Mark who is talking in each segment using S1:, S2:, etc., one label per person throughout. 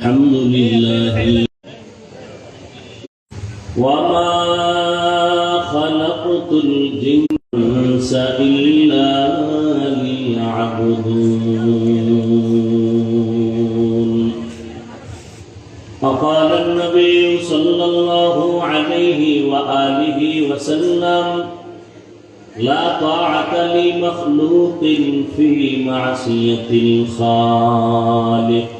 S1: الحمد لله. وما خلقت الجنس إلا ليعبدون. فقال النبي صلى الله عليه وآله وسلم لا طاعة لمخلوق في معصية الخالق.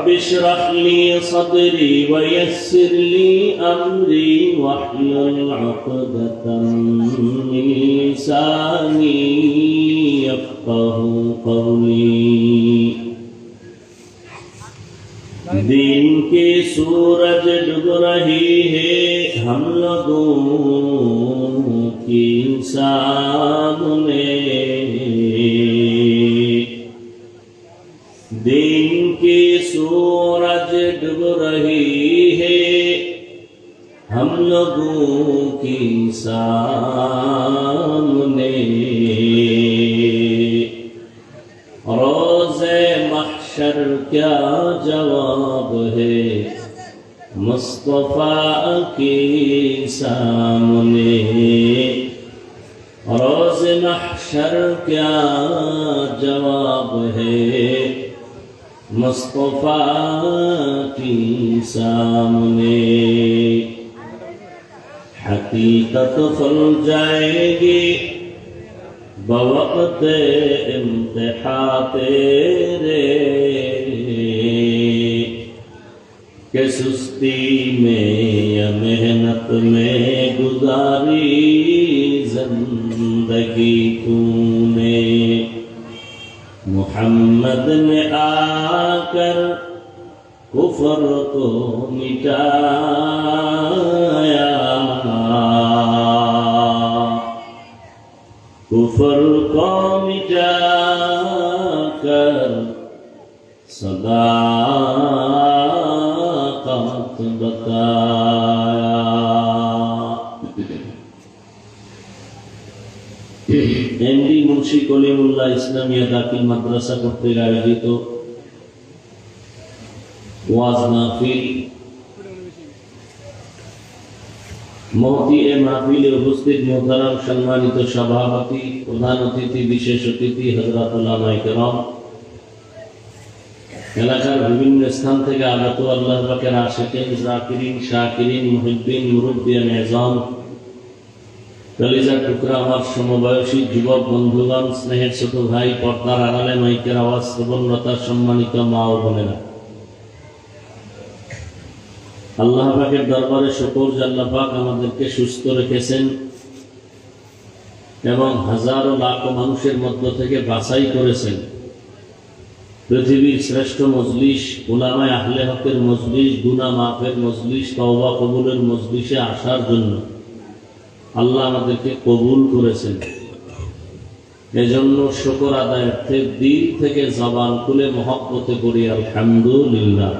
S1: رب اشرح لي صدري ويسر لي أمري واحلل عقدة من لساني يفقه قولي. دین کی سورج ڈب رہی ہے ہم لوگوں کی سامنے رہی ہے۔ ہم لوگوں کی سامنے۔ روز محشر کیا جواب ہے؟ مصطفیٰ کی سامنے۔ روز محشر کیا جواب ہے؟ مصطفیٰ کی سامنے۔ حقیقت فل جائے گی۔ بوقت امتحا تیرے۔ کہ سستی میں یا محنت میں گزاری زندگی تو मोहम्मद ने आकर कुफर को मिटाया कुफर को मिटा कर सदाकत बताया এমডি মুন্সি কলিমুল্লাহ ইসলামিয়া দাখিল মাদ্রাসা কর্তৃক আয়োজিত ওয়াজ মাহফিল। মহতি এ মাহফিলে উপস্থিত মোহতারাম সম্মানিত সভাপতি, প্রধান অতিথি, বিশেষ অতিথি হজরত কেরম। এলাকার বিভিন্ন স্থান থেকে আগত আল্লাহ পাকের আশেকেন জাকিরিন, শাকিরিন, মুহিদ্দিন মুরব্বিয়ান এজম কলিজার টুকরা আমার সমবয়সী যুবক বন্ধুগণ, স্নেহের ছোট ভাই পর্দার আড়ালে মাইকের আওয়াজ শ্রবণরতার সম্মানিত মা ও বোনেরা। আল্লাহ পাকের দরবারে শকর আল্লাহ পাক আমাদেরকে সুস্থ রেখেছেন এবং হাজারো লাখ মানুষের মধ্য থেকে বাছাই করেছেন। পৃথিবীর শ্রেষ্ঠ মজলিস, উলামায় আহলে হকের মজলিস গুনা মাফের মজলিস, তওবা কবুলের মজলিসে আসার জন্য। আল্লাহ আমাদেরকে কবুল করেছেন। এজন্য শকর আদায়ার্থে দিল থেকে জবান খুলে মহব্বতে করি আলহামদুলিল্লাহ।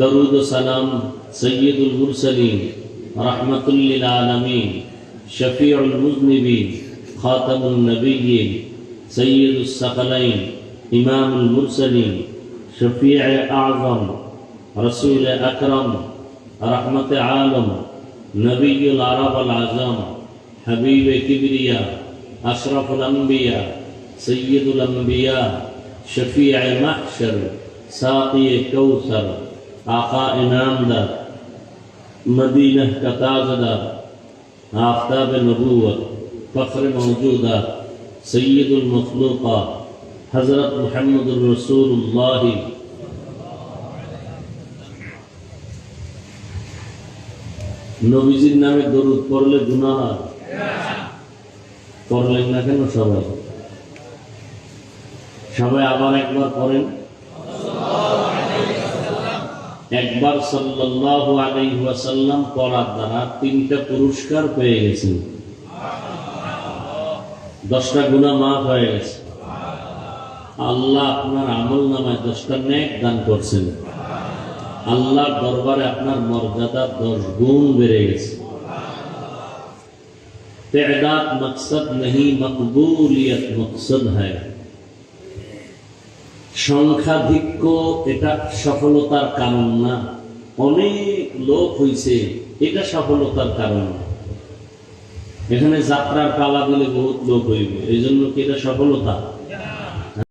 S1: দরুদ সালাম সৈয়দুল মুরসালিন, রহমতুল্লিল আলমিন, শফিউল মুজনিবিন খাতামুল নবীন সৈয়দুল সকলাইন, ইমামুল মুরসালিন শফিع আজম, রসুল আকরম, রহমত আলম نبي العرب العظام حبيب كبرياء أشرف الأنبياء سيد الأنبياء شفيع محشر ساقي كوثر آقا انعام دار مدینہ کا تاجدار آفتاب نبوة فخر موجودة سيد المخلوقة حضرت محمد الرسول الله নবীজির নামে দরুদ পড়লে গুনাহ হয়। পড়লেন না কেন সবাই সবাই আবার একবার পড়েন। একবার সাল্লাল্লাহু আলাইহি ওয়াসাল্লাম পড়ার দ্বারা তিনটা পুরস্কার পেয়ে গেছেন। দশটা গুণা মাফ হয়ে গেছে। আল্লাহ আপনার আমল নামায় দশটা নেক দান করছেন। আল্লাহ দরবারে আপনার মর্যাদা দশ গুণ বেড়ে গেছে। তেদাত মকসদ নেই মকবুলিয়ত মকসদ হ্যাঁ। সংখ্যাধিক্য এটা সফলতার কারণ না। অনেক লোক হয়েছে এটা সফলতার কারণ। এখানে যাত্রার পালা দিলে বহুত লোক হইবে এই জন্য কি এটা সফলতা?